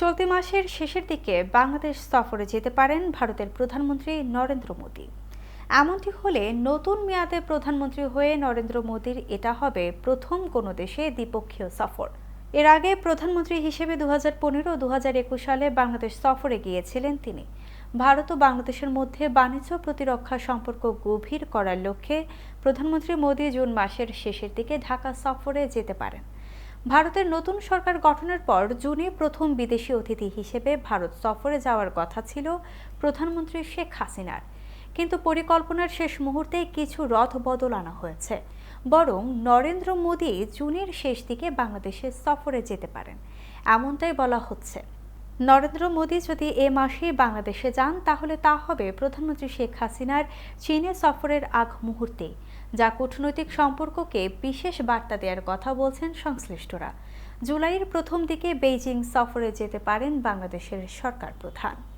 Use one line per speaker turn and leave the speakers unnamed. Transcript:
চলতি মাসের শেষের দিকে বাংলাদেশ সফরে যেতে পারেন ভারতের প্রধানমন্ত্রী নরেন্দ্র মোদী। এমনটি হলে নতুন মেয়াদে প্রধানমন্ত্রী হয়ে নরেন্দ্র মোদীর এটা হবে প্রথম কোনো দেশে দ্বিপক্ষীয় সফর। এর আগে প্রধানমন্ত্রী হিসেবে দু হাজার পনেরো দু একুশ সালে বাংলাদেশ সফরে গিয়েছিলেন তিনি। ভারত ও বাংলাদেশের মধ্যে বাণিজ্য প্রতিরক্ষা সম্পর্ক গভীর করার লক্ষ্যে প্রধানমন্ত্রী মোদী জুন মাসের শেষের দিকে ঢাকা সফরে যেতে পারেন। ভারতের নতুন সরকার গঠনের পর জুনে প্রথম বিদেশি অতিথি হিসেবে ভারত সফরে যাওয়ার কথা ছিল প্রধানমন্ত্রী শেখ হাসিনার। কিন্তু পরিকল্পনার শেষ মুহূর্তে কিছু রথ বদল আনা হয়েছে। বরং নরেন্দ্র মোদী জুনের শেষ দিকে বাংলাদেশে সফরে যেতে পারেন। এমনটাই বলা হচ্ছে। নরেন্দ্র মোদী যদি এ মাসেই বাংলাদেশে যান, তাহলে তা হবে প্রধানমন্ত্রী শেখ হাসিনার চীনে সফরের আগ মুহূর্তে, যা কূটনৈতিক সম্পর্ককে বিশেষ বার্তা দেওয়ার কথা বলছেন সংশ্লিষ্টরা। জুলাইয়ের প্রথম দিকে বেইজিং সফরে যেতে পারেন বাংলাদেশের সরকার প্রধান।